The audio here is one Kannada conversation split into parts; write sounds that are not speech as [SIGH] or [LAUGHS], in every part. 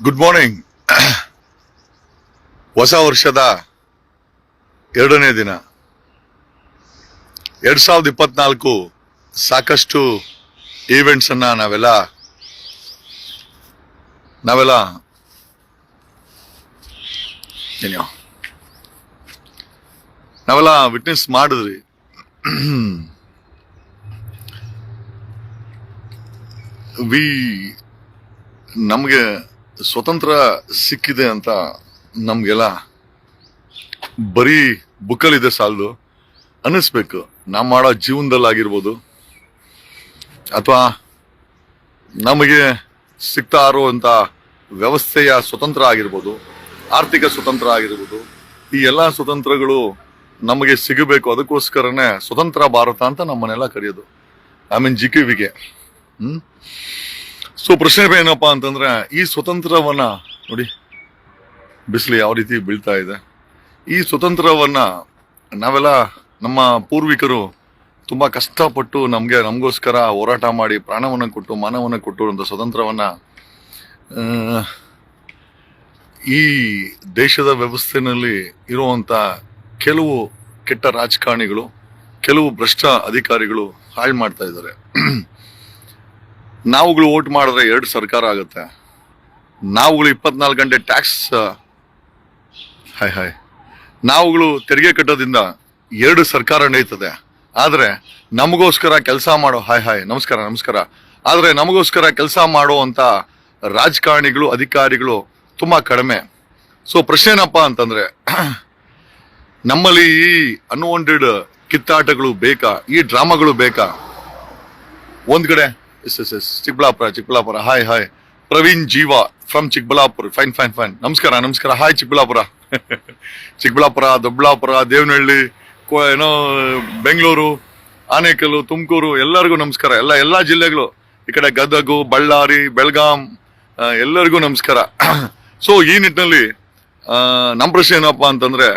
ಗುಡ್ ಮಾರ್ನಿಂಗ್ [CLEARS THROAT] ಹೊಸ ವರ್ಷದ ಎರಡನೇ ದಿನ. ಎರಡ್ ಸಾವಿರದ ಇಪ್ಪತ್ನಾಲ್ಕು ಸಾಕಷ್ಟು ಈವೆಂಟ್ಸ್ ಅನ್ನ ನಾವೆಲ್ಲ ನಾವೆಲ್ಲ ನಾವೆಲ್ಲ ವಿಟ್ನೆಸ್ ಮಾಡಿದ್ರಿ. [CLEARS THROAT] ವಿ ನಮಗೆ ಸ್ವತಂತ್ರ ಸಿಕ್ಕಿದೆ ಅಂತ ನಮಗೆಲ್ಲ ಬರೀ ಬುಕ್ಕಲ್ಲಿದೆ ಸಾಲದು. ಅನ್ನಿಸ್ಬೇಕು. ನಾವು ಮಾಡೋ ಜೀವನದಲ್ಲಾಗಿರ್ಬೋದು. ಅಥವಾ ನಮಗೆ ಸಿಗ್ತಾ ಇರುವಂಥ ವ್ಯವಸ್ಥೆಯ ಸ್ವತಂತ್ರ ಆಗಿರ್ಬೋದು, ಆರ್ಥಿಕ ಸ್ವತಂತ್ರ ಆಗಿರ್ಬೋದು, ಈ ಎಲ್ಲ ಸ್ವತಂತ್ರಗಳು ನಮಗೆ ಸಿಗಬೇಕು. ಅದಕ್ಕೋಸ್ಕರನೇ ಸ್ವತಂತ್ರ ಭಾರತ ಅಂತ ನಮ್ಮನ್ನೆಲ್ಲ ಕರೆಯೋದು. ಐ ಮೀನ್ ಜಿ ಕೆ ವಿಗೆ ಹ್ಮ್? ಸೊ ಪ್ರಶ್ನೆ ಏನಪ್ಪ ಅಂತಂದ್ರೆ, ಈ ಸ್ವತಂತ್ರವನ್ನ ನೋಡಿ, ಬಿಸಿಲು ಯಾವ ರೀತಿ ಬೀಳ್ತಾ ಇದೆ. ಈ ಸ್ವತಂತ್ರವನ್ನ ನಾವೆಲ್ಲ ನಮ್ಮ ಪೂರ್ವಿಕರು ತುಂಬಾ ಕಷ್ಟಪಟ್ಟು ನಮ್ಗೆ, ನಮಗೋಸ್ಕರ ಹೋರಾಟ ಮಾಡಿ ಪ್ರಾಣವನ್ನ ಕೊಟ್ಟು, ಮಾನವನ್ನ ಕೊಟ್ಟು ಅಂತ ಸ್ವತಂತ್ರವನ್ನ ಈ ದೇಶದ ವ್ಯವಸ್ಥೆನಲ್ಲಿ ಇರುವಂತ ಕೆಲವು ಕೆಟ್ಟ ರಾಜಕಾರಣಿಗಳು, ಕೆಲವು ಭ್ರಷ್ಟ ಅಧಿಕಾರಿಗಳು ಹಾಳು ಮಾಡ್ತಾ ಇದ್ದಾರೆ. ನಾವುಗಳು ವೋಟ್ ಮಾಡಿದ್ರೆ ಎರಡು ಸರ್ಕಾರ ಆಗುತ್ತೆ. ನಾವುಗಳು ಇಪ್ಪತ್ನಾಲ್ಕು ಗಂಟೆ ಟ್ಯಾಕ್ಸ್ ಹಾಯ್ ಹಾಯ್ ನಾವುಗಳು ತೆರಿಗೆ ಕಟ್ಟೋದ್ರಿಂದ ಎರಡು ಸರ್ಕಾರ ನಡೀತದೆ. ಆದರೆ ನಮಗೋಸ್ಕರ ಕೆಲಸ ಮಾಡೋ ಹಾಯ್ ಹಾಯ್ ನಮಸ್ಕಾರ ನಮಸ್ಕಾರ. ಆದರೆ ನಮಗೋಸ್ಕರ ಕೆಲಸ ಮಾಡೋ ಅಂತ ರಾಜಕಾರಣಿಗಳು, ಅಧಿಕಾರಿಗಳು ತುಂಬ ಕಡಿಮೆ. ಸೊ ಪ್ರಶ್ನೆ ಏನಪ್ಪ ಅಂತಂದರೆ, ನಮ್ಮಲ್ಲಿ ಈ ಅನ್ವಾಂಟೆಡ್ ಕಿತ್ತಾಟಗಳು ಬೇಕಾ? ಈ ಡ್ರಾಮಾಗಳು ಬೇಕಾ? ಒಂದು ಕಡೆ yes yes yes Chikkaballapura Chikkaballapura hi hi Praveen Jeeva from Chikkaballapura fine fine fine ನಮಸ್ಕಾರ ನಮಸ್ಕಾರ ಹಾಯ್ ಚಿಕ್ಕಬಳ್ಳಾಪುರ ಚಿಕ್ಕಬಳ್ಳಾಪುರ ದೊಡ್ಡಬಳ್ಳಾಪುರ ದೇವನಹಳ್ಳಿ ಏನೋ ಬೆಂಗಳೂರು ಆನೇಕಲ್ಲು ತುಮಕೂರು ಎಲ್ಲರಿಗೂ ನಮಸ್ಕಾರ ಎಲ್ಲ ಎಲ್ಲ ಜಿಲ್ಲೆಗಳು ಈ ಕಡೆ ಗದಗು ಬಳ್ಳಾರಿ ಬೆಳಗಾಂ ಎಲ್ಲರಿಗೂ ನಮಸ್ಕಾರ ಸೊ ಈ ನಿಟ್ಟಿನಲ್ಲಿ ನಮ್ಮ ಪ್ರಶ್ನೆ ಏನಪ್ಪ ಅಂತಂದ್ರೆ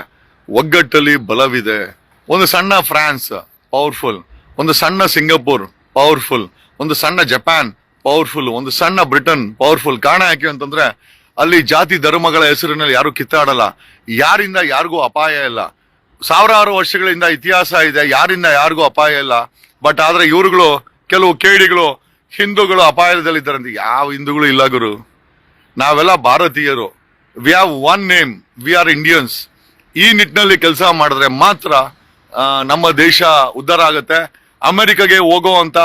ಒಗ್ಗಟ್ಟಲ್ಲಿ ಬಲವಿದೆ ಒಂದು ಸಣ್ಣ ಫ್ರಾನ್ಸ್ ಪವರ್ಫುಲ್ ಒಂದು ಸಣ್ಣ ಸಿಂಗಾಪುರ್ ಪವರ್ಫುಲ್ ಒಂದು ಸಣ್ಣ ಜಪಾನ್, ಪವರ್ಫುಲ್. ಒಂದು ಸಣ್ಣ ಬ್ರಿಟನ್, ಪವರ್ಫುಲ್. ಕಾರಣ ಯಾಕೆ ಅಂತಂದ್ರೆ, ಅಲ್ಲಿ ಜಾತಿ ಧರ್ಮಗಳ ಹೆಸರಿನಲ್ಲಿ ಯಾರು ಕಿತ್ತಾಡಲ್ಲ. ಯಾರಿಂದ ಯಾರಿಗೂ ಅಪಾಯ ಇಲ್ಲ. ಸಾವಿರಾರು ವರ್ಷಗಳಿಂದ ಇತಿಹಾಸ ಇದೆ, ಯಾರಿಂದ ಯಾರಿಗೂ ಅಪಾಯ ಇಲ್ಲ. ಬಟ್ ಆದ್ರೆ ಇವರುಗಳು, ಕೆಲವು ಕೇಡಿಗಳು, ಹಿಂದೂಗಳು ಅಪಾಯದಲ್ಲಿದ್ದಾರೆ ಅಂತ ಯಾವ ಹಿಂದೂಗಳು ಇಲ್ಲ ಗುರು. ನಾವೆಲ್ಲ ಭಾರತೀಯರು. We have one name we are Indians ಈ ನಿಟ್ಟಿನಲ್ಲಿ ಕೆಲಸ ಮಾಡಿದ್ರೆ ಮಾತ್ರ ನಮ್ಮ ದೇಶ ಉದ್ಧಾರ ಆಗುತ್ತೆ. ಅಮೆರಿಕಗೆ ಹೋಗುವಂತ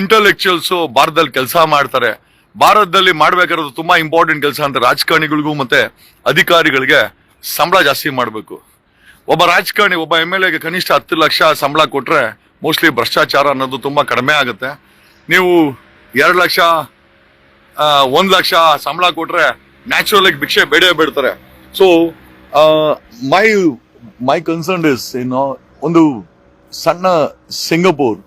ಇಂಟೆಲೆಕ್ಚುಯಲ್ಸ್ ಭಾರತದಲ್ಲಿ ಕೆಲಸ ಮಾಡ್ತಾರೆ. ಭಾರತದಲ್ಲಿ ಮಾಡ್ಬೇಕಾಗಿರೋದು ತುಂಬಾ ಇಂಪಾರ್ಟೆಂಟ್ ಕೆಲಸ ಅಂತ ರಾಜಕಾರಣಿಗಳಿಗೂ ಮತ್ತೆ ಅಧಿಕಾರಿಗಳಿಗೆ ಸಂಬಳ ಜಾಸ್ತಿ ಮಾಡಬೇಕು. ಒಬ್ಬ ರಾಜಕಾರಣಿ, ಒಬ್ಬ ಎಂ ಎಲ್ ಎಗೆ ಕನಿಷ್ಠ ಹತ್ತು ಲಕ್ಷ ಸಂಬಳ ಕೊಟ್ರೆ ಮೋಸ್ಟ್ಲಿ ಭ್ರಷ್ಟಾಚಾರ ಅನ್ನೋದು ತುಂಬಾ ಕಡಿಮೆ ಆಗುತ್ತೆ. ನೀವು ಎರಡು ಲಕ್ಷ ಒಂದು ಲಕ್ಷ ಸಂಬಳ ಕೊಟ್ರೆ ನ್ಯಾಚುರಲ್ ಆಗಿ ಭಿಕ್ಷೆ ಬೇಡೇ ಬಿಡ್ತಾರೆ. So my my concern is ಏನೋ ಒಂದು ಸಣ್ಣ ಸಿಂಗಪೂರ್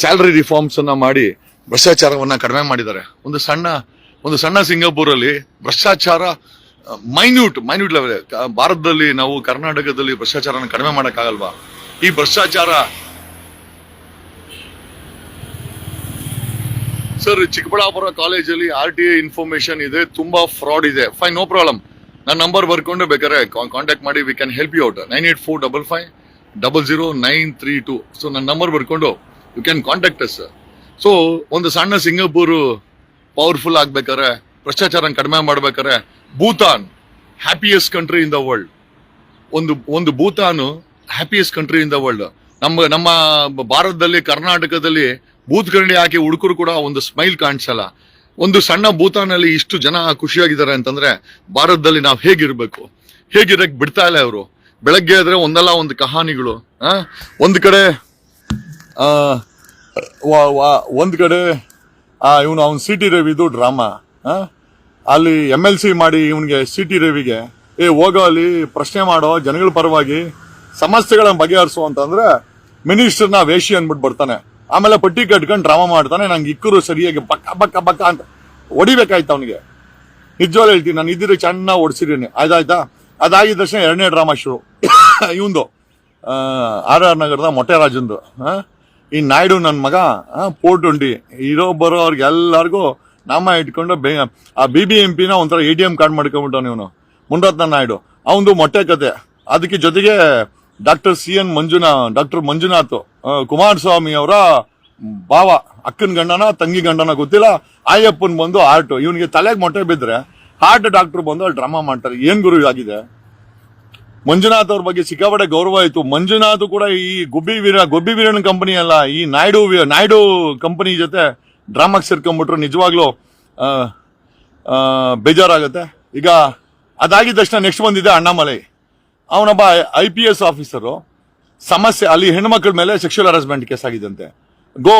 ಸ್ಯಾಲರಿ ರಿಫಾರ್ಮ್ಸ್ ಅನ್ನ ಮಾಡಿ ಭ್ರಷ್ಟಾಚಾರವನ್ನ ಕಡಿಮೆ ಮಾಡಿದ್ದಾರೆ. ಒಂದು ಸಣ್ಣ ಒಂದು ಸಣ್ಣ ಸಿಂಗಾಪುರ್ ಅಲ್ಲಿ ಭ್ರಷ್ಟಾಚಾರ ಮೈನ್ಯೂಟ್ ಮೈನ್ಯೂಟ್ ಲೆವೆಲ್ ಭಾರತದಲ್ಲಿ ನಾವು ಕರ್ನಾಟಕದಲ್ಲಿ ಭ್ರಷ್ಟಾಚಾರನ ಕಡಿಮೆ ಮಾಡೋಕ್ಕಾಗಲ್ವಾ? ಈ ಭ್ರಷ್ಟಾಚಾರ ಸರ್, ಚಿಕ್ಕಬಳ್ಳಾಪುರ ಕಾಲೇಜಲ್ಲಿ ಆರ್ ಟಿ ಐ ಇನ್ಫಾರ್ಮೇಶನ್ ಇದೆ, ತುಂಬಾ ಫ್ರಾಡ್ ಇದೆ. ಫೈನ್ ನೋ ಪ್ರಾಬ್ಲಮ್ ನನ್ನ ನಂಬರ್ ಬರ್ಕೊಂಡು ಬೇಕಾದ್ರೆ ಕಾಂಟ್ಯಾಕ್ಟ್ ಮಾಡಿ we can help you out nine eight four double five double zero nine three two so ನನ್ನ ನಂಬರ್ ಬರ್ಕೊಂಡು you can contact us so ಒಂದು ಸಣ್ಣ ಸಿಂಗಾಪುರ್ ಪವರ್ಫುಲ್ ಆಗ್ಬೇಕಾರೆ ಭ್ರಷ್ಟಾಚಾರ ಕಡಿಮೆ ಮಾಡ್ಬೇಕಾದ್ರೆ, Bhutan happiest country in the world ಒಂದು ಒಂದು Bhutan happiest country in the world ನಮ್ಮ ನಮ್ಮ ಭಾರತದಲ್ಲಿ, ಕರ್ನಾಟಕದಲ್ಲಿ ಭೂತ್ ಕರಡಿ ಹಾಕಿ ಹುಡುಕರು ಕೂಡ ಒಂದು ಸ್ಮೈಲ್ ಕಾಣಿಸಲ್ಲ. ಒಂದು ಸಣ್ಣ ಭೂತಾನಲ್ಲಿ ಇಷ್ಟು ಜನ ಖುಷಿಯಾಗಿದ್ದಾರೆ ಅಂತಂದ್ರೆ, ಭಾರತದಲ್ಲಿ ನಾವು ಹೇಗಿರ್ಬೇಕು? ಹೇಗಿರಕ್ ಬಿಡ್ತಾ ಇಲ್ಲ ಇವರು? ಬೆಳಗ್ಗೆ ಆದ್ರೆ ಒಂದಲ್ಲ ಒಂದು ಕಹಾನಿಗಳು? ಒಂದ್ ಕಡೆ ಒಂದ್ ಕಡೆ ಇವನು ಅವನು ಸಿ ಟಿ ರವಿದು ಡ್ರಾಮಾ ಅಲ್ಲಿ ಎಂ ಎಲ್ ಸಿ ಮಾಡಿ ಇವನಿಗೆ ಸಿ ಟಿ ರವಿಗೆ, ಏ, ಹೋಗೋ ಅಲ್ಲಿ ಪ್ರಶ್ನೆ ಮಾಡೋ ಜನಗಳ ಪರವಾಗಿ ಸಮಸ್ಯೆಗಳನ್ನು ಬಗೆಹರಿಸು ಅಂತಂದ್ರೆ ಮಿನಿಸ್ಟರ್ನ ವೇಷಿ ಅಂದ್ಬಿಟ್ಟು ಬರ್ತಾನೆ. ಆಮೇಲೆ ಪಟ್ಟಿ ಕಟ್ಕೊಂಡು ಡ್ರಾಮಾ ಮಾಡ್ತಾನೆ, ನಂಗೆ ಇಕ್ಕರು ಸರಿಯಾಗಿ ಬಕ್ಕ ಬಕ್ಕ ಬಕ್ಕ ಅಂತ ಹೊಡಿಬೇಕಾಯ್ತು ಅವನಿಗೆ. ನಿಜವಾಗ್ಲೂ ಹೇಳ್ತೀನಿ, ನಾನು ಇದ್ದಿದ್ರೆ ಚೆನ್ನಾಗಿ ಓಡಿಸಿದ್ದೀನಿ ಆಯ್ತಾಯ್ತಾ? ಅದಾಗಿದ ತಕ್ಷಣ ಎರಡನೇ ಡ್ರಾಮಾ ಶುರು. ಇವಂದು ಆರ್ ಆರ್ ನಗರದ ಮೊಟ್ಟೆರಾಜಂದು, ಆ? ಈ ನಾಯ್ಡು ನನ್ನ ಮಗ ಪೋರ್ಟ್ ಟ್ವೆಂಟಿ, ಇರೋ ಬರೋರ್ಗೆ ಎಲ್ಲರಿಗೂ ನಾಮ ಇಟ್ಕೊಂಡು ಬೆ- ಆ ಬಿ ಬಿ ಎಂ ಪಿನ ಒಂಥರ ಎ ಟಿ ಎಂ ಕಾರ್ಡ್ ಮಾಡ್ಕೊಂಡ್ಬಿಟ್ಟವನು ಇವನು, ಮುನ್ರತ್ನ ನಾಯ್ಡು. ಅವನು ಮೊಟ್ಟೆ ಕತೆ. ಅದಕ್ಕೆ ಜೊತೆಗೆ ಡಾಕ್ಟರ್ ಸಿ ಎನ್ ಮಂಜುನಾ, ಡಾಕ್ಟರ್ ಮಂಜುನಾಥ್ ಕುಮಾರ್ ಕುಮಾರಸ್ವಾಮಿ ಅವರ ಭಾವ, ಅಕ್ಕನ ಗಂಡನ, ತಂಗಿ ಗಂಡನ ಗೊತ್ತಿಲ್ಲ, ಆಯಪ್ಪನ್ ಬಂದು ಆರ್ಟ್. ಇವನಿಗೆ ತಲೆಗೆ ಮೊಟ್ಟೆ ಬಿದ್ರೆ ಹಾರ್ಟ್ ಡಾಕ್ಟರ್ ಬಂದು ಅಲ್ಲಿ ಡ್ರಾಮಾ ಮಾಡ್ತಾರೆ. ಏನ್ ಗುರು ಆಗಿದೆ ಮಂಜುನಾಥ್ ಅವ್ರ ಬಗ್ಗೆ ಸಿಕ್ಕಾಪಡೆ ಗೌರವ ಆಯ್ತು ಮಂಜುನಾಥ್ ಕೂಡ ಈ ಗುಬ್ಬಿ ವೀರ, ಗುಬ್ಬಿ ವೀರನ್ ಕಂಪನಿ ಅಲ್ಲ, ಈ ನಾಯ್ಡು ನಾಯ್ಡು ಕಂಪನಿ ಜೊತೆ ಡ್ರಾಮಾಗೆ ಸೇರ್ಕೊಂಡ್ಬಿಟ್ರು. ನಿಜವಾಗ್ಲೂ ಬೇಜಾರಾಗುತ್ತೆ. ಈಗ ಅದಾಗಿದ ತಕ್ಷಣ ನೆಕ್ಸ್ಟ್ ಬಂದಿದೆ ಅಣ್ಣಾಮಲೈ. ಅವನೊಬ್ಬ ಐ ಪಿ ಎಸ್ ಆಫೀಸರು ಸಮಸ್ಯೆ, ಅಲ್ಲಿ ಹೆಣ್ಮಕ್ಳ ಮೇಲೆ sexual harassment case ಆಗಿದಂತೆ go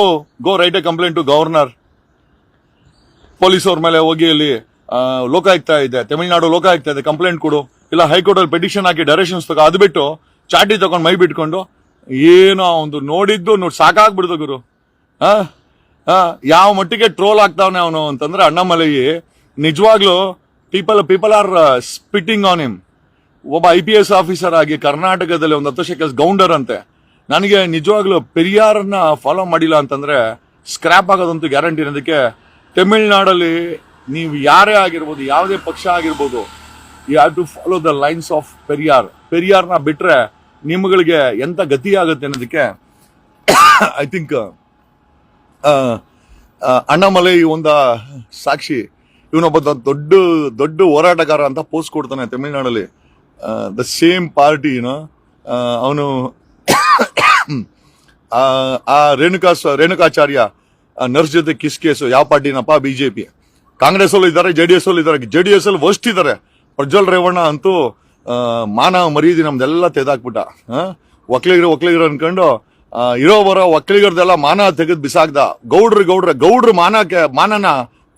go right a complaint to governor police ಅವ್ರ ಮೇಲೆ ಹೋಗಿ ಅಲ್ಲಿ ಲೋಕಾಯುಕ್ತ ಇದೆ, ತಮಿಳುನಾಡು ಲೋಕಾಯುಕ್ತ ಇದೆ ಕಂಪ್ಲೇಂಟ್ ಕೊಡು. ಇಲ್ಲ ಹೈಕೋರ್ಟ್ ಅಲ್ಲಿ ಪೆಟಿಷನ್ ಹಾಕಿ ಡೈರೆಕ್ಷನ್ಸ್ ತಗೋ, ಅದು ಬಿಟ್ಟು ಚಾಟಿ ತಗೊಂಡು ಮೈ ಬಿಟ್ಕೊಂಡು ಏನೋ ಒಂದು ನೋಡಿದ್ದು ನೋಡಿ ಸಾಕಾಗ್ಬಿಡ್ದು ಗುರು. ಯಾವ ಮಟ್ಟಿಗೆ ಟ್ರೋಲ್ ಆಗ್ತಾವನೆ ಅವನು ಅಂತಂದ್ರೆ ಅಣ್ಣಾಮಲೈ, ನಿಜವಾಗ್ಲೂ people people are spitting on him ಒಬ್ಬ ಐ ಪಿ ಎಸ್ ಆಫೀಸರ್ ಆಗಿ ಕರ್ನಾಟಕದಲ್ಲಿ ಒಂದು ಹತ್ತು ವರ್ಷ ಗೌಂಡರ್ ಅಂತೆ. ನನಗೆ ನಿಜವಾಗ್ಲೂ ಪೆರಿಯಾರನ್ನ ಫಾಲೋ ಮಾಡಿಲ್ಲ ಅಂತಂದ್ರೆ ಸ್ಕ್ರಾಪ್ ಆಗೋದಂತೂ ಗ್ಯಾರಂಟಿ ಅನ್ನೋದಕ್ಕೆ ತಮಿಳ್ನಾಡಲ್ಲಿ ನೀವು ಯಾರೇ ಆಗಿರ್ಬೋದು, ಯಾವುದೇ ಪಕ್ಷ ಆಗಿರ್ಬೋದು you have to follow the lines of Periyar ಪೆರಿಯಾರ್ನ ಬಿಟ್ಟರೆ ನಿಮ್ಗಳಿಗೆ ಎಂಥ ಗತಿ ಆಗುತ್ತೆ ಅನ್ನೋದಕ್ಕೆ [COUGHS] ಐ ಥಿಂಕ್ ಅಣ್ಣಾಮಲೈ ಒಂದ ಸಾಕ್ಷಿ. ಇವನೊಬ್ಬ ದೊಡ್ಡ ದೊಡ್ಡ ಹೋರಾಟಗಾರ ಅಂತ ಪೋಸ್ಟ್ ಕೊಡ್ತಾನೆ ತಮಿಳ್ನಾಡಲ್ಲಿ. ದ ಸೇಮ್ ಪಾರ್ಟಿ ಏನೋ ಅವನು, [COUGHS] ಆ ರೇಣುಕಾ ರೇಣುಕಾಚಾರ್ಯ ನರ್ಸ್ ಜೊತೆ ಕಿಸ್ ಕೇಸು, ಯಾವ ಪಾರ್ಟಿನಪ್ಪ? ಬಿಜೆಪಿ ಕಾಂಗ್ರೆಸ್ ಅಲ್ಲೂ ಇದ್ದಾರೆ ಜೆ ಡಿ ಎಸ್ ಅಲ್ಲೂ ಇದ್ದಾರೆ. ಜೆ ಡಿ ಎಸ್ ಅಲ್ಲಿ ವರ್ಸ್ಟ್ ಇದ್ದಾರೆ ಪ್ರಜ್ವಲ್ ರೇವಣ್ಣ ಅಂತೂ ಮಾನ ಮರ್ಯಾದೆ ನಮ್ದೆಲ್ಲ ತೆಗೆದಾಕ್ಬಿಟ್ಟ. ಒಕ್ಲಿಗರು ಒಕ್ಲಿಗರು ಅನ್ಕೊಂಡು ಇರೋ ಬರೋ ಒಕ್ಕಲಿಗರದೆಲ್ಲ ಮಾನ ತೆಗೆದು ಬಿಸಾಕ್ದ. ಗೌಡ್ರ ಗೌಡ್ರ ಗೌಡ್ರ ಮಾನಕ್ಕೆ, ಮಾನನ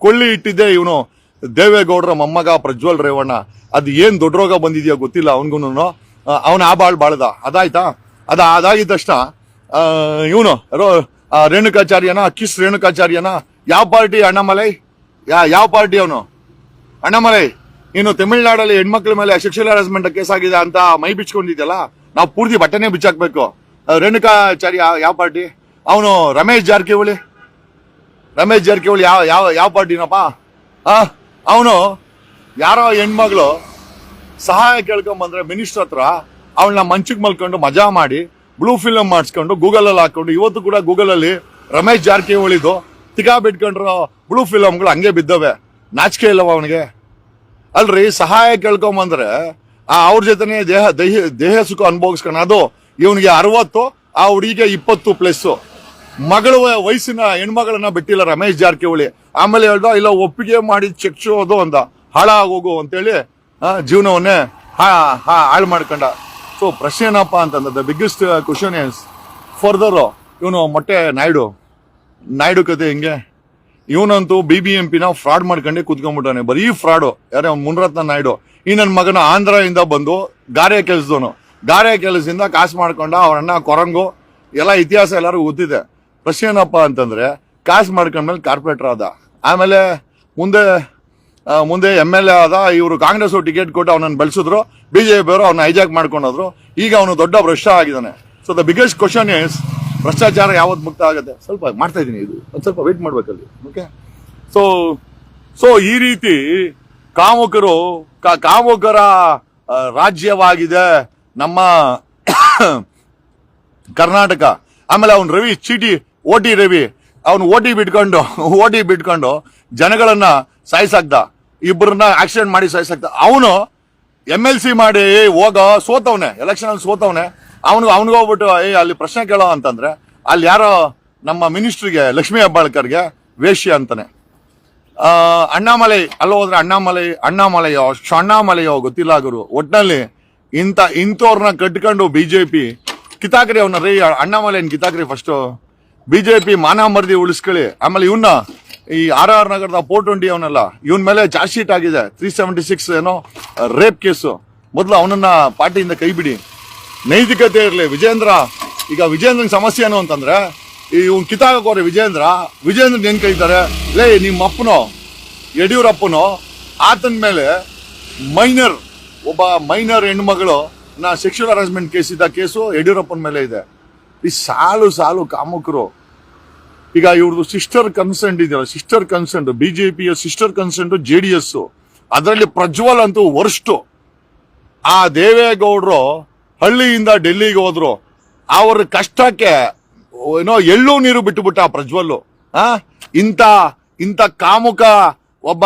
ಕೊಳ್ಳಿ ಇಟ್ಟಿದ್ದೆ ಇವನು. ದೇವೇಗೌಡರ ಮೊಮ್ಮಗ ಪ್ರಜ್ವಲ್ ರೇವಣ್ಣ. ಅದು ಏನು ದೊಡ್ಡ ರೋಗ ಬಂದಿದೆಯೋ ಗೊತ್ತಿಲ್ಲ ಅವನ್ಗುನು ಅವನ ಆ ಬಾಳ್ ಬಾಳ್ದ. ಅದಾಯ್ತಾ? ಅದ, ಅದಾಗಿದ್ದ ತಕ್ಷಣ ಇವನು ರೇಣುಕಾಚಾರ್ಯನ, ಕಿಸ್ ರೇಣುಕಾಚಾರ್ಯನ, ಯಾವ ಪಾರ್ಟಿ, ಅಣ್ಣಾಮಲೈ? ಯಾ ಯಾವ ಪಾರ್ಟಿ ಅವನು? ಅಣ್ಣಾಮಲೈ ನೀನು ತಮಿಳ್ನಾಡಲ್ಲಿ ಹೆಣ್ಮಕ್ಳ ಮೇಲೆ ಸೆಕ್ಷುವಲ್ ಹರಾಸ್ಮೆಂಟ್ ಕೇಸ್ ಆಗಿದೆ ಅಂತ ಮೈ ಬಿಚ್ಕೊಂಡಿದ್ಯಲ್ಲ, ನಾವು ಪೂರ್ತಿ ಬಟ್ಟೆನೆ ಬಿಚ್ಚಾಕ್ಬೇಕು. ರೇಣುಕಾಚಾರ್ಯ ಯಾವ ಪಾರ್ಟಿ? ಅವನು ರಮೇಶ್ ಜಾರಕಿಹೊಳಿ. ರಮೇಶ್ ಜಾರಕಿಹೊಳಿ ಯಾವ ಯಾವ ಯಾವ ಪಾರ್ಟಿನಪ್ಪ? ಅವನು ಯಾರೋ ಹೆಣ್ಮಗಳು ಸಹಾಯ ಕೇಳ್ಕೊಂಬಂದ್ರೆ ಮಿನಿಸ್ಟರ್ ಹತ್ರ ಅವಳನ್ನ ಮಂಚಿಗೆ ಮಲ್ಕೊಂಡು ಮಜಾ ಮಾಡಿ, ಬ್ಲೂ ಫಿಲ್ಮ್ ಮಾಡಿಸ್ಕೊಂಡು ಗೂಗಲ್ ಅಲ್ಲಿ ಹಾಕೊಂಡು, ಇವತ್ತು ಕೂಡ ಗೂಗಲ್ ಅಲ್ಲಿ ರಮೇಶ್ ಜಾರಕಿಹೊಳಿದು ತಿಕಾ ಬಿಟ್ಕೊಂಡ್ರು ಬ್ಲೂ ಫಿಲಮ್ಗಳು ಹಂಗೆ ಬಿದ್ದವೆ. ನಾಚಿಕೆ ಇಲ್ಲವ ಅವನಿಗೆ. ಅಲ್ರಿ, ಸಹಾಯ ಕೇಳ್ಕೊಂಬಂದ್ರೆ ಆ ಅವ್ರ ಜೊತೆನೆ ದೇಹ ದೇಹ ದೇಹ ಸುಖ ಅನುಭವಿಸ್ಕೊಂಡು ಅದು ಇವನಿಗೆ ಅರವತ್ತು, ಆ ಹುಡುಗಿಗೆ ಇಪ್ಪತ್ತು ಪ್ಲಸ್ ಮಗಳ ವಯಸ್ಸಿನ ಹೆಣ್ಮಗಳನ್ನ ಬಿಟ್ಟಿಲ್ಲ ರಮೇಶ್ ಜಾರಕಿಹೊಳಿ. ಆಮೇಲೆ ಹೇಳ್ದ, ಇಲ್ಲ, ಒಪ್ಪಿಗೆ ಮಾಡಿ ಅದು ಅಂದ. ಹಾಳಾಗೋಗು ಅಂತೇಳಿ ಜೀವನವನ್ನೇ ಹಾ ಹಾ, ಹಾಳು ಮಾಡ್ಕೊಂಡ. ಸೊ ಪ್ರಶ್ನೆ ಏನಪ್ಪ ಅಂತಂದ್ರೆ the biggest question is further ಇವನು ಮೊಟ್ಟೆ ನಾಯ್ಡು. ನಾಯ್ಡು ಕತೆ ಹಿಂಗೆ? ಇವನಂತೂ ಬಿ ಬಿ ಎಂ ಪಿನ ಫ್ರಾಡ್ ಮಾಡ್ಕೊಂಡೆ ಕುತ್ಕೊಂಡ್ಬಿಟ್ಟಾನೆ. ಬರೀ ಫ್ರಾಡು ಯಾರೇ ಅವ್ನು ಮುನ್ರತ್ನ ನಾಯ್ಡು. ಈ ನನ್ನ ಮಗನ ಆಂಧ್ರದಿಂದ ಬಂದು ಗಾರೆ ಕೆಲಸದವನು. ಗಾರೆ ಕೆಲಸದಿಂದ ಕಾಸು ಮಾಡ್ಕೊಂಡ ಅವ್ರ ಅಣ್ಣ ಕೊರಂಗು, ಎಲ್ಲ ಇತಿಹಾಸ ಎಲ್ಲರೂ ಗೊತ್ತಿದೆ. ಪ್ರಶ್ನೆ ಏನಪ್ಪ ಅಂತಂದರೆ, ಕಾಸು ಮಾಡ್ಕೊಂಡ್ಮೇಲೆ ಕಾರ್ಪೊರೇಟರ್ ಆದ. ಆಮೇಲೆ ಮುಂದೆ ಮುಂದೆ ಎಂ ಎಲ್ ಎ ಆದ, ಇವರು ಕಾಂಗ್ರೆಸ್ ಟಿಕೆಟ್ ಕೊಟ್ಟು ಅವನನ್ನು ಬೆಳೆಸಿದ್ರು. ಬಿಜೆಪಿ ಅವರು ಅವ್ನ ಹೈಜಾಕ್ ಮಾಡ್ಕೊಂಡೋದ್ರು. ಈಗ ಅವನು ದೊಡ್ಡ ಭ್ರಷ್ಟ ಆಗಿದ್ದಾನೆ. So the biggest question is ಭ್ರಷ್ಟಾಚಾರ ಯಾವತ್ತು ಮುಕ್ತ ಆಗುತ್ತೆ? ಸ್ವಲ್ಪ ಮಾಡ್ತಾ ಇದ್ದೀನಿ ಇದು. ಒಂದು ಸ್ವಲ್ಪ ವೇಟ್ ಮಾಡ್ಬೇಕಲ್ಲಿ. ಓಕೆ ಸೊ ಸೊ ಈ ರೀತಿ ಕಾಮುಕರು ಕಾಮುಕರ ರಾಜ್ಯವಾಗಿದೆ. ನಮ್ಮ [COUGHS] ಕರ್ನಾಟಕ. ಆಮೇಲೆ ಅವನು ರವಿ ಚೀಟಿ, ಓಟಿ ರವಿ. ಅವನು ಓಟಿ ಬಿಟ್ಕೊಂಡು [LAUGHS] ಓಟಿ ಬಿಟ್ಕೊಂಡು ಜನಗಳನ್ನ ಸಾಯಿಸಾಕ್ದ. ಇಬ್ಬರನ್ನ ಆಕ್ಸಿಡೆಂಟ್ ಮಾಡಿ ಸಾಯಿಸಾಕ್ದ. ಅವನು ಎಂ ಎಲ್ ಸಿ ಮಾಡಿ ಹೋಗ ಸೋತವನೆ ಎಲೆಕ್ಷನ್ ಅಲ್ಲಿ ಸೋತವನೆ. ಅವನಿಗೆ ಅವನಿಗೆ ಹೋಗ್ಬಿಟ್ಟು, ಏ, ಅಲ್ಲಿ ಪ್ರಶ್ನೆ ಕೇಳೋ ಅಂತಂದ್ರೆ, ಅಲ್ಲಿ ಯಾರೋ ನಮ್ಮ ಮಿನಿಸ್ಟ್ರಿಗೆ, ಲಕ್ಷ್ಮೀ ಹೆಬ್ಬಾಳ್ಕರ್ಗೆ ವೇಶ್ಯ ಅಂತಾನೆ. ಅಣ್ಣಾಮಲೈ, ಅಲ್ಲಿ ಹೋದ್ರೆ ಅಣ್ಣಾಮಲೈ, ಅಣ್ಣಾಮಲೆಯೋ ಶಣ್ಣಾಮಲೆಯೋ ಗೊತ್ತಿಲ್ಲ ಗುರು. ಒಟ್ನಲ್ಲಿ ಇಂಥ ಇಂಥವ್ರನ್ನ ಕಟ್ಕೊಂಡು ಬಿಜೆಪಿ ಕಿತಾಕ್ರಿ ಅವನ ರೀ, ಅಣ್ಣಾಮಲೈನ್ ಕಿತಾಕ್ರಿ ಫಸ್ಟ್ ಬಿಜೆಪಿ ಮಾನ ಮರ್ದಿ ಉಳಿಸ್ಕೊಳ್ಳಿ. ಆಮೇಲೆ ಇವನ್ನ ಈ ಆರ್ ಆರ್ ನಗರದ ಫೋರ್ ಟ್ವೆಂಟಿ ಅವನಲ್ಲ, ಇವನ್ ಮೇಲೆ ಚಾರ್ಜ್ ಶೀಟ್ ಆಗಿದೆ. ತ್ರೀ ಸೆವೆಂಟಿ ಸಿಕ್ಸ್ ಏನೋ ರೇಪ್ ಕೇಸು ಮೊದಲು ಅವನನ್ನ ಪಾರ್ಟಿಯಿಂದ ಕೈ ಬಿಡಿ ನೈತಿಕತೆ ಇರಲಿ. ವಿಜೇಂದ್ರ, ಈಗ ವಿಜೇಂದ್ರನ ಸಮಸ್ಯೆ ಏನು ಅಂತಂದ್ರೆ ಇವ್ನು ಕಿತ್ತಾಕೋರೆ ವಿಜೇಂದ್ರ ವಿಜೇಂದ್ರ ಏನ್ ಕರೀತಾರೆ? ಲೇ ನಿಮ್ಮ ಅಪ್ಪನೋ, ಯಡಿಯೂರಪ್ಪನೋ, ಆತನ ಮೇಲೆ ಮೈನರ್, ಒಬ್ಬ ಮೈನರ್ ಹೆಣ್ಮಗಳು, ನಾ ಸೆಕ್ಷುವಲ್ ಹರಾಸ್ಮೆಂಟ್ ಕೇಸ್ ಇದ್ದ ಕೇಸು ಯಡಿಯೂರಪ್ಪನ ಮೇಲೆ ಇದೆ. ಈ ಸಾಲು ಸಾಲು ಕಾಮುಕರು. ಈಗ ಇವ್ರದ್ದು ಸಿಸ್ಟರ್ ಕನ್ಸೆಂಟ್ ಇದೆಯಲ್ಲ ಸಿಸ್ಟರ್ ಕನ್ಸೆಂಟ್ ಪಿಯ sister consent J D S ಅದರಲ್ಲಿ ಪ್ರಜ್ವಲ್ ಅಂತೂ ವರ್ಷ್ಟು ಆ ದೇವೇಗೌಡರು ಹಳ್ಳಿಯಿಂದ ಡೆಲ್ಲಿಗೆ ಹೋದ್ರು. ಅವ್ರ ಕಷ್ಟಕ್ಕೆ, ಏನೋ ಎಳ್ಳು ನೀರು ಬಿಟ್ಟುಬಿಟ್ಟ ಪ್ರಜ್ವಲ್ಲು. ಆ? ಇಂಥ ಇಂಥ ಕಾಮುಕ ಒಬ್ಬ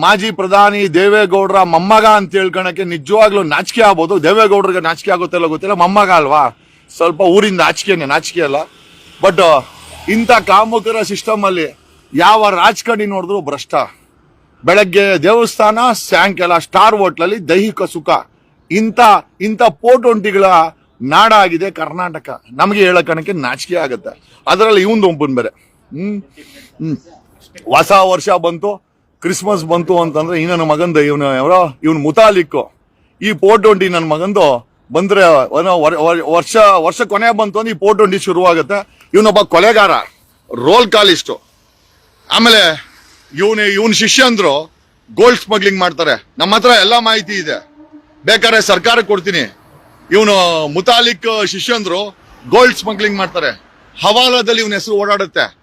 ಮಾಜಿ ಪ್ರಧಾನಿ ದೇವೇಗೌಡರ ಮೊಮ್ಮಗ ಅಂತ ಹೇಳ್ಕೊಳಕ್ಕೆ ನಿಜವಾಗ್ಲೂ ನಾಚಿಕೆ ಆಗ್ಬೋದು. ದೇವೇಗೌಡರಿಗೆ ನಾಚಿಕೆ ಆಗುತ್ತಲ್ಲ ಗೊತ್ತಿಲ್ಲ. ಮೊಮ್ಮಗ ಅಲ್ವಾ? ಸ್ವಲ್ಪ ಊರಿಂದ ಆಚಿಕೆನೆ ನಾಚಿಕೆ ಅಲ್ಲ. ಬಟ್ ಇಂಥ ಕಾಮುಕರ ಸಿಸ್ಟಮ್ ಅಲ್ಲಿ ಯಾವ ರಾಜಕಾರಣಿ ನೋಡಿದ್ರು ಭ್ರಷ್ಟ. ಬೆಳಗ್ಗೆ ದೇವಸ್ಥಾನ, ಸಾಯಂಕಾಲ ಸ್ಟಾರ್ ಹೋಟ್ಲಲ್ಲಿ ದೈಹಿಕ ಸುಖ. ಇಂಥ ಇಂಥ ಪೋಟೊಂಟಿಗಳ ನಾಡಾಗಿದೆ ಕರ್ನಾಟಕ. ನಮಗೆ ಹೇಳಕಣಕ್ಕೆ ನಾಚಿಕೆ ಆಗುತ್ತೆ. ಅದರಲ್ಲಿ ಇವಂದು ಒಬ್ಬನ್ ಬೇರೆ. ಹ್ಮ್? ಹೊಸ ವರ್ಷ ಬಂತು, ಕ್ರಿಸ್ಮಸ್ ಬಂತು ಅಂತಂದ್ರೆ ಈ ನನ್ನ ಮಗಂದು, ಇವನು ಯಾರೋ ಇವನು ಮುತಾಲಿಕ್ಕು. ಈ ಪೋಟೊಂಟಿ ನನ್ನ ಮಗಂದು ಬಂದ್ರೆ ವರ್ಷ ವರ್ಷ ಕೊನೆ ಬಂತು ಅಂದ್ರೆ ಈ ಪೋಟೊಂಟಿ ಶುರುವಾಗುತ್ತೆ. ಇವನೊಬ್ಬ ಕೊಲೆಗಾರ, ರೋಲ್ ಕಾಲಿಸ್ಟು. ಆಮೇಲೆ ಇವನು, ಇವನ್ ಶಿಷ್ಯಂದ್ರು ಗೋಲ್ಡ್ ಸ್ಮಗ್ಲಿಂಗ್ ಮಾಡ್ತಾರೆ. ನಮ್ಮ ಹತ್ರ ಎಲ್ಲ ಮಾಹಿತಿ ಇದೆ. ಬೇಕಾದ್ರೆ ಸರ್ಕಾರ ಕೊಡ್ತೀನಿ. ಇವನು ಮುತಾಲಿಕ್ ಶಿಷ್ಯಂದ್ರು ಗೋಲ್ಡ್ ಸ್ಮಗ್ಲಿಂಗ್ ಮಾಡ್ತಾರೆ. ಹವಾಲಾದಲ್ಲಿ ಇವನ ಹೆಸರು ಓಡಾಡುತ್ತೆ.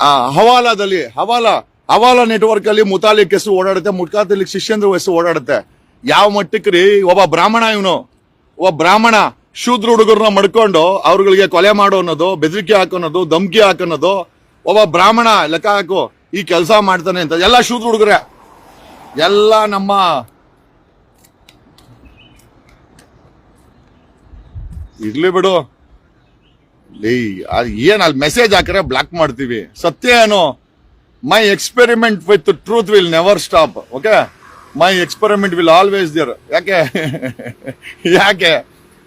ಆ, ಹವಾಲಾದಲ್ಲಿ, ಹವಾಲಾ ಹವಾಲಾ ನೆಟ್ವರ್ಕ್ ಅಲ್ಲಿ ಮುತಾಲಿಕ್ ಹೆಸರು ಓಡಾಡುತ್ತೆ ಮುಟ್ಕಾತಲಿ ಶಿಷ್ಯಂದ್ರ ಹೆಸರು ಓಡಾಡುತ್ತೆ. ಯಾವ ಮಟ್ಟಕ್ಕೆ ರೀ? ಒಬ್ಬ ಬ್ರಾಹ್ಮಣ ಇವನು. ಒಬ್ಬ ಬ್ರಾಹ್ಮಣ ಶೂದ್ರ ಹುಡುಗರನ್ನ ಮಡ್ಕೊಂಡು ಅವ್ರಗಳಿಗೆ ಕೊಲೆ ಮಾಡೋ ಅನ್ನೋದು, ಬೆದರಿಕೆ ಹಾಕೋನೋದು ಧಮ್ಕಿ ಹಾಕೋನೋದು ಒಬ್ಬ ಬ್ರಾಹ್ಮಣ ಲೆಕ್ಕ ಹಾಕು, ಈ ಕೆಲಸ ಮಾಡ್ತಾನೆ ಅಂತ. ಎಲ್ಲ ಶೂದ್ರ ಹುಡುಗರೇ. ಎಲ್ಲ ನಮ್ಮ ಇರ್ಲಿ ಬಿಡು. ಲೇ ಏನ್ ಅಲ್ಲಿ ಮೆಸೇಜ್ ಹಾಕಿದ್ರೆ ಬ್ಲಾಕ್ ಮಾಡ್ತೀವಿ. ಸತ್ಯ ಏನು? My experiment with truth will never stop okay my experiment will always there ಯಾಕೆ? ಯಾಕೆ?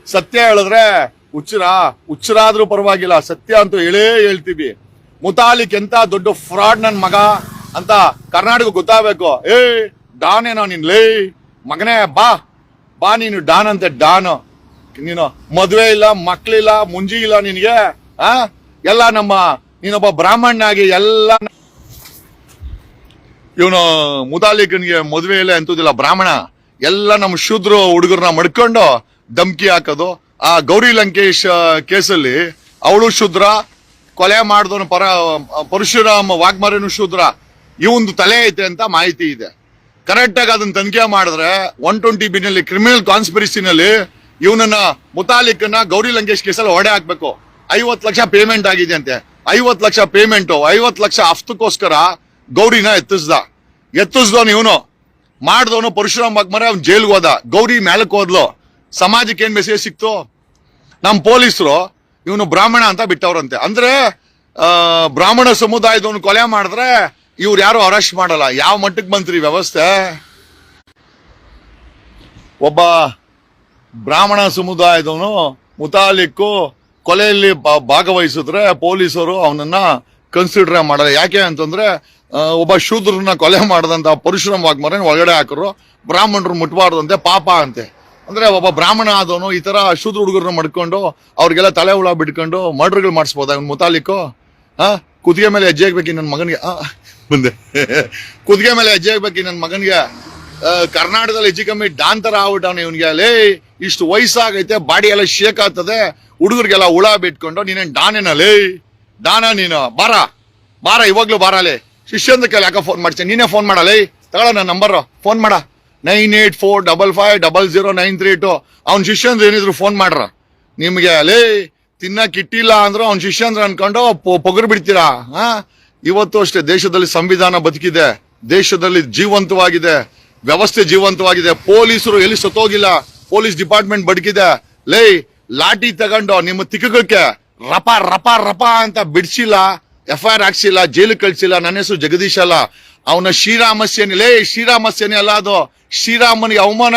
ಸತ್ಯ ಹೇಳಿದ್ರೆ ಹುಚ್ಚರ ಹುಚ್ಚರಾದ್ರೂ ಪರವಾಗಿಲ್ಲ. ಸತ್ಯ ಅಂತೂ ಹೇಳೇ ಹೇಳ್ತೀವಿ. ಮುತಾಲಿಕ್ ಎಂತ ದೊಡ್ಡ ಫ್ರಾಡ್ ನನ್ ಮಗ ಅಂತ ಕರ್ನಾಟಕ ಗೊತ್ತಾಗಬೇಕು. ಏ ಡಾನ್ ಏನೋ ನೀನ್, ಲೇ, ಮಗನೇ, ಬಾ. ಬಾ ನೀನು ಡಾನ್ ಅಂತೆ, ಡಾನ್. ನೀನು ಮದುವೆ ಇಲ್ಲ ಮಕ್ಳಿಲ್ಲ ಮುಂಜಿ ಇಲ್ಲ ನಿನಗೆ, ಆ? ಎಲ್ಲ ನಮ್ಮ, ನೀನೊಬ್ಬ ಬ್ರಾಹ್ಮಣನಾಗಿ ಎಲ್ಲ ಇವನು ಮುದಾಲಿಕನಿಗೆ ಮದುವೆ ಇಲ್ಲ ಎಂತದಿಲ್ಲ ಬ್ರಾಹ್ಮಣ. ಎಲ್ಲ ನಮ್ಮ ಶೂದ್ರ ಹುಡುಗರನ್ನ ಮಡ್ಕೊಂಡು ಧಮ್ಕಿ ಹಾಕೋದು. ಆ ಗೌರಿ ಲಂಕೇಶ್ ಕೇಸಲ್ಲಿ ಅವಳು ಶೂದ್ರ, ಕೊಲೆ ಮಾಡಿದವನು ಪರ, ಪರಶುರಾಮ ವಾಗ್ಮರನು ಶೂದ್ರ. ಇವೊಂದು ತಲೆ ಐತೆ ಅಂತ ಮಾಹಿತಿ ಇದೆ. ಕರೆಕ್ಟಾಗಿ ಅದನ್ನ ತನಿಖೆ ಮಾಡಿದ್ರೆ ಒನ್ ಟ್ವೆಂಟಿ ಬಿನಲ್ಲಿ ಕ್ರಿಮಿನಲ್ ಕಾನ್ಸ್ಪಿರಸಿನಲ್ಲಿ ಇವನನ್ನ ಮುತಾಲಿಕ್ನ ಗೌರಿ ಲಂಕೇಶ್ ಕೇಸಲ್ಲಿ ಹೊಡೆ ಹಾಕ್ಬೇಕು. ಐವತ್ತು ಲಕ್ಷ ಪೇಮೆಂಟ್ ಆಗಿದೆ ಅಂತೆ. ಐವತ್ತು ಲಕ್ಷ ಪೇಮೆಂಟ್ ಐವತ್ ಲಕ್ಷ ಹಫ್ತಕ್ಕೋಸ್ಕರ ಗೌರಿನ ಎತ್ತಿಸ್ದ. ಎತ್ತಿಸ್ದವನು ಇವನು. ಮಾಡ್ದವನು ಪರಶುರಾಮ್ ಬಾಗ್ಮರೆ ಅವ್ನು ಜೈಲ್ಗೆ ಹೋದ. ಗೌರಿ ಮೇಲಕ್ಕೆ ಹೋದ್ಲು. ಸಮಾಜಕ್ಕೆ ಏನ್ ಮೆಸೇಜ್ ಸಿಕ್ತು? ನಮ್ಮ ಪೊಲೀಸರು ಇವನು ಬ್ರಾಹ್ಮಣ ಅಂತ ಬಿಟ್ಟವ್ರಂತೆ. ಅಂದ್ರೆ ಬ್ರಾಹ್ಮಣ ಸಮುದಾಯದವನು ಕೊಲೆ ಮಾಡಿದ್ರೆ ಇವ್ರು ಯಾರು ಅರೆಸ್ಟ್ ಮಾಡಲ್ಲ. ಯಾವ ಮಟ್ಟಕ್ಕೆ ಬಂತ್ರಿ ವ್ಯವಸ್ಥೆ? ಒಬ್ಬ ಬ್ರಾಹ್ಮಣ ಸಮುದಾಯದವನು ಮುತಾಲಿಕ್ಕು ಕೊಲೆಯಲ್ಲಿ ಭಾಗವಹಿಸಿದ್ರೆ ಪೊಲೀಸರು ಅವನನ್ನ ಕನ್ಸಿಡರ್ ಮಾಡಲ್ಲ. ಯಾಕೆ ಅಂತಂದ್ರೆ ಒಬ್ಬ ಶೂದ್ರನ್ನ ಕೊಲೆ ಮಾಡದಂತ ಪರಶುರಾಮ್ ವಾಗ್ಮರನ್ ಒಳಗಡೆ ಹಾಕರು ಬ್ರಾಹ್ಮಣರು ಮುಟ್ಬಾರ್ದಂತೆ ಪಾಪ ಅಂತೆ. ಅಂದ್ರೆ ಒಬ್ಬ ಬ್ರಾಹ್ಮಣ ಆದವನು ಈ ತರ ಶೂದ್ರ ಹುಡುಗರನ್ನ ಮಡ್ಕೊಂಡು ಅವ್ರಿಗೆಲ್ಲ ತಲೆ ಹುಳ ಬಿಟ್ಕೊಂಡು ಮರ್ಡರ್ಗಳು ಮಾಡಿಸ್ಬೋದ. ಮುತಾಲಿಕ್ಕು, ಆ, ಕುದುಗೆ ಮೇಲೆ ಹೆಜ್ಜೆ ಹಾಕ್ಬೇಕು ನನ್ನ ಮಗನಿಗೆ. ಮುಂದೆ [LAUGHS] ಕುದುಗೆ ಮೇಲೆ ಹೆಜ್ಜೆ ಹಾಕ್ಬೇಕು ನನ್ನ ಮಗನಿಗೆ. ಕರ್ನಾಟಕದಲ್ಲಿ ಹೆಜ್ಜೆ ಕಮ್ಮಿ ಡಾನ್ ತರ ಆಗ್ಬಿಟ್ಟವನು ಇವನಿಗೆ. ಲೇ ಇಷ್ಟು ವಯಸ್ಸಾಗೈತೆ ಬಾಡಿ ಎಲ್ಲ ಶೇಕ್ ಆಗ್ತದೆ, ಹುಡುಗರಿಗೆಲ್ಲ ಹುಳ ಬಿಟ್ಕೊಂಡು, ನೀನೇನ್ ಡಾನೇನ ಲೇ ಡಾನ ನೀನು, ಬಾರ ಬಾರ, ಇವಾಗ್ಲೂ ಬಾರಲೇ. ಶಿಷ್ಯಂದ ಕೈಲಿ ಯಾಕೆ ಫೋನ್ ಮಾಡ್ತೀನಿ ನೀನೇ ಫೋನ್ ಮಾಡಲೇ? ತಗೊಳ ನನ್ನ ನಂಬರ್ ಫೋನ್ ಮಾಡ. Nine eight four double five double zero nine three two ಅವ್ನ ಶಿಷ್ಯಂದ್ರ ಏನಿದ್ರು ಫೋನ್ ಮಾಡ್ರ. ನಿಮಗೆ ಲೇ, ತಿನ್ನಕ್ ಇಟ್ಟಿಲ್ಲ ಅಂದ್ರು ಅವ್ನ ಶಿಷ್ಯಂದ್ರ ಅನ್ಕೊಂಡು ಪೊಗರು ಬಿಡ್ತೀರಾ? ಹಾ? ಇವತ್ತು ಅಷ್ಟೇ ದೇಶದಲ್ಲಿ ಸಂವಿಧಾನ ಬದುಕಿದೆ. ದೇಶದಲ್ಲಿ ಜೀವಂತವಾಗಿದೆ. ವ್ಯವಸ್ಥೆ ಜೀವಂತವಾಗಿದೆ. ಪೊಲೀಸರು ಎಲ್ಲಿ ಸತ್ತೋಗಿಲ್ಲ? ಪೊಲೀಸ್ ಡಿಪಾರ್ಟ್ಮೆಂಟ್ ಬಡ್ಕಿದೆ, ಲೈ, ಲಾಠಿ ತಗೊಂಡು ನಿಮ್ಮ ತಿಕ್ಕಕ್ಕೆ ರಪ ರಪ ರಪ ಅಂತ ಬಿಡ್ಸಿಲ್ಲ ಎಫ್ ಐ ಆರ್ ಹಾಕ್ಸಿಲ್ಲ, ಜೈಲು ಕಳ್ಸಿಲ್ಲ, ನನ್ನ ಹೆಸರು ಜಗದೀಶ್ ಅಲ್ಲ. ಅವನ ಶ್ರೀರಾಮ ಸೇನೆ ಲೇ ಶ್ರೀರಾಮ ಸೇನೆ ಅಲ್ಲ ಅದು. ಶ್ರೀರಾಮನಿಗೆ ಅವಮಾನ